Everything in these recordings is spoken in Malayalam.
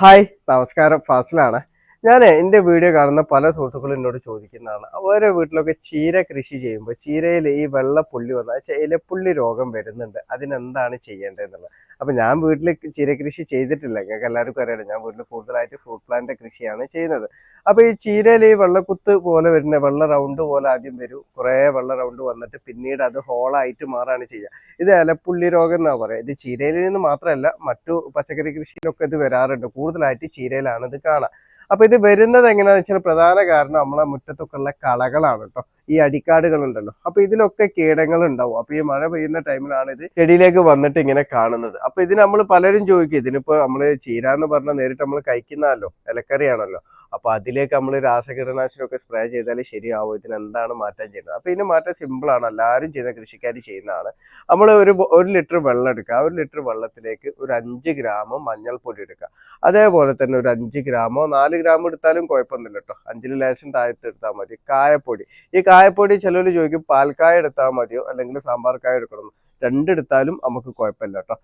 ഹായ് നമസ്കാരം. ഫാസിലാണ്. ഞാൻ എന്റെ വീഡിയോ കാണുന്ന പല സുഹൃത്തുക്കളും എന്നോട് ചോദിക്കുന്നതാണ്. ഓരോ വീട്ടിലൊക്കെ ചീര കൃഷി ചെയ്യുമ്പോൾ ചീരയിൽ ഈ വെള്ളപ്പുള്ളി വന്നാൽ ഇലപ്പുള്ളി രോഗം വരുന്നുണ്ട്. അതിനെന്താണ് ചെയ്യേണ്ടതെന്നുള്ളത്? അപ്പം ഞാൻ വീട്ടിൽ ചീര കൃഷി ചെയ്തിട്ടില്ല. ഞങ്ങൾക്ക് എല്ലാവർക്കും അറിയാം ഞാൻ വീട്ടിൽ കൂടുതലായിട്ട് ഫ്രൂട്ട് പ്ലാന്റ് കൃഷിയാണ് ചെയ്യുന്നത്. അപ്പോൾ ഈ ചീരയിൽ ഈ വെള്ളക്കുത്ത് പോലെ വരുന്ന വെള്ള റൗണ്ട് പോലെ ആദ്യം വരും. കുറേ വെള്ള റൗണ്ട് വന്നിട്ട് പിന്നീട് അത് ഹോളായിട്ട് മാറാണ് ചെയ്യുക. ഇത് ഇലപ്പുള്ളി രോഗം എന്നാ പറയുക ഇത് ചീരയിൽ നിന്ന് മാത്രമല്ല മറ്റു പച്ചക്കറി കൃഷിയിലൊക്കെ ഇത് വരാറുണ്ട്. കൂടുതലായിട്ട് ചീരയിലാണ് ഇത് കാണാം. അപ്പൊ ഇത് വരുന്നത് എങ്ങനെയാണെന്ന് വെച്ചാൽ പ്രധാന കാരണം നമ്മളെ മുറ്റത്തൊക്കെ ഉള്ള കളകളാണ് കേട്ടോ. ഈ അടിക്കാടുകൾ ഉണ്ടല്ലോ അപ്പൊ ഇതിലൊക്കെ കീടങ്ങൾ ഉണ്ടാവും അപ്പൊ ഈ മഴ പെയ്യുന്ന ടൈമിലാണ് ഇത് ചെടിയിലേക്ക് വന്നിട്ട് ഇങ്ങനെ കാണുന്നത്. അപ്പൊ ഇത് നമ്മൾ പലരും ചോദിക്കും ഇതിനിപ്പോ നമ്മൾ ചീര എന്ന് പറഞ്ഞാൽ നേരിട്ട് നമ്മൾ കഴിക്കുന്നതല്ലോ ഇലക്കറിയാണല്ലോ. അപ്പൊ അതിലേക്ക് നമ്മൾ രാസകീടനാശിനിയൊക്കെ സ്പ്രേ ചെയ്താൽ ശരിയാവും. ഇതിന് എന്താണ് മാറ്റാൻ ചെയ്യുന്നത്? അപ്പൊ ഇതിന് മാറ്റം സിമ്പിൾ ആണ്. എല്ലാവരും ചെയ്യുന്ന കൃഷിക്കാർ ചെയ്യുന്നതാണ്. നമ്മൾ ഒരു ഒരു ലിറ്റർ വെള്ളം എടുക്കുക. ആ ഒരു ലിറ്റർ വെള്ളത്തിലേക്ക് ഒരു അഞ്ച് ഗ്രാം മഞ്ഞൾപ്പൊടി എടുക്കുക. അതേപോലെ തന്നെ ഒരു അഞ്ച് ഗ്രാമോ നാല് ഗ്രാം എടുത്താലും കുഴപ്പമൊന്നുമില്ല കേട്ടോ. അഞ്ചിൽ ലേശം താഴത്ത് എടുത്താൽ മതി. കായപ്പൊടി. ഈ കായപ്പൊടി ചിലർ ചോദിക്കും പാൽക്കായ എടുത്താൽ മതിയോ? അല്ലെങ്കിൽ സാമ്പാർ കായ എടുക്കണം രണ്ടെടുത്താലും നമുക്ക് കുഴപ്പമില്ല കേട്ടോ.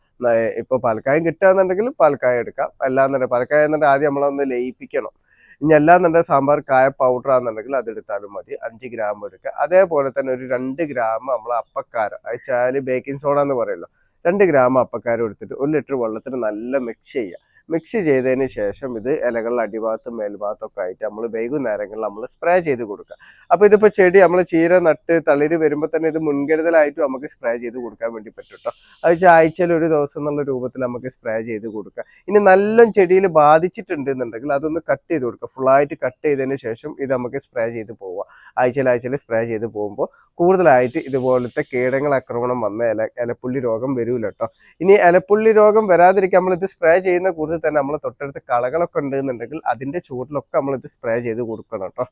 ഇപ്പൊ പാൽക്കായം കിട്ടുകയെന്നുണ്ടെങ്കിൽ പാൽക്കായ എടുക്കാം. അല്ലാന്നുണ്ടെങ്കിൽ പാൽക്കായ എന്നുണ്ടെങ്കിൽ ആദ്യം നമ്മളൊന്ന് ലയിപ്പിക്കണം. ഇനി അല്ലാന്നുണ്ടെങ്കിൽ സാമ്പാർ കായ പൗഡർ ആണെന്നുണ്ടെങ്കിൽ അതെടുത്താലും മതി. അഞ്ച് ഗ്രാം എടുക്കുക. അതേപോലെ തന്നെ ഒരു രണ്ട് ഗ്രാം നമ്മൾ അപ്പക്കാരം അയച്ചാൽ ബേക്കിംഗ് സോഡ എന്ന് പറയുമല്ലോ. രണ്ട് ഗ്രാം അപ്പക്കാരം എടുത്തിട്ട് ഒരു ലിറ്റർ വെള്ളത്തിൽ നല്ല മിക്സ് ചെയ്യുക. മിക്സ് ചെയ്തതിന് ശേഷം ഇത് ഇലകളിൽ അടിഭാഗത്തും മേൽഭാഗത്തും ഒക്കെ ആയിട്ട് നമ്മൾ വൈകുന്നേരങ്ങളിൽ നമ്മൾ സ്പ്രേ ചെയ്ത് കൊടുക്കുക. അപ്പോൾ ഇതിപ്പോൾ ചെടി നമ്മൾ ചീര നട്ട് തളിര് വരുമ്പോൾ തന്നെ ഇത് മുൻകരുതലായിട്ട് നമുക്ക് സ്പ്രേ ചെയ്ത് കൊടുക്കാൻ വേണ്ടി പറ്റും കേട്ടോ അത് ആഴ്ചയിൽ ഒരു ദിവസം എന്നുള്ള രൂപത്തിൽ നമുക്ക് സ്പ്രേ ചെയ്ത് കൊടുക്കുക. ഇനി നല്ല ചെടിയിൽ ബാധിച്ചിട്ടുണ്ട് എന്നുണ്ടെങ്കിൽ അതൊന്ന് കട്ട് ചെയ്ത് കൊടുക്കുക. ഫുള്ളായിട്ട് കട്ട് ചെയ്തതിന് ശേഷം ഇത് നമുക്ക് സ്പ്രേ ചെയ്ത് പോവുക. ആഴ്ചയിൽ ആഴ്ചയിൽ സ്പ്രേ ചെയ്ത് പോകുമ്പോൾ കൂടുതലായിട്ട് ഇതുപോലത്തെ കീടങ്ങൾ ആക്രമണം വന്ന ഇല ഇലപ്പുള്ളി രോഗം വരൂല കേട്ടോ ഇനി ഇലപ്പുള്ളി രോഗം വരാതിരിക്കാൻ നമ്മൾ ഇത് സ്പ്രേ ചെയ്യുന്ന കൂടുതൽ തന്നെ നമ്മൾ തൊട്ടടുത്ത് കളകളൊക്കെ ഉണ്ടെന്നുണ്ടെങ്കിൽ അതിന്റെ ചൂടിലൊക്കെ നമ്മൾ ഇത് സ്പ്രേ ചെയ്ത് കൊടുക്കണം കേട്ടോ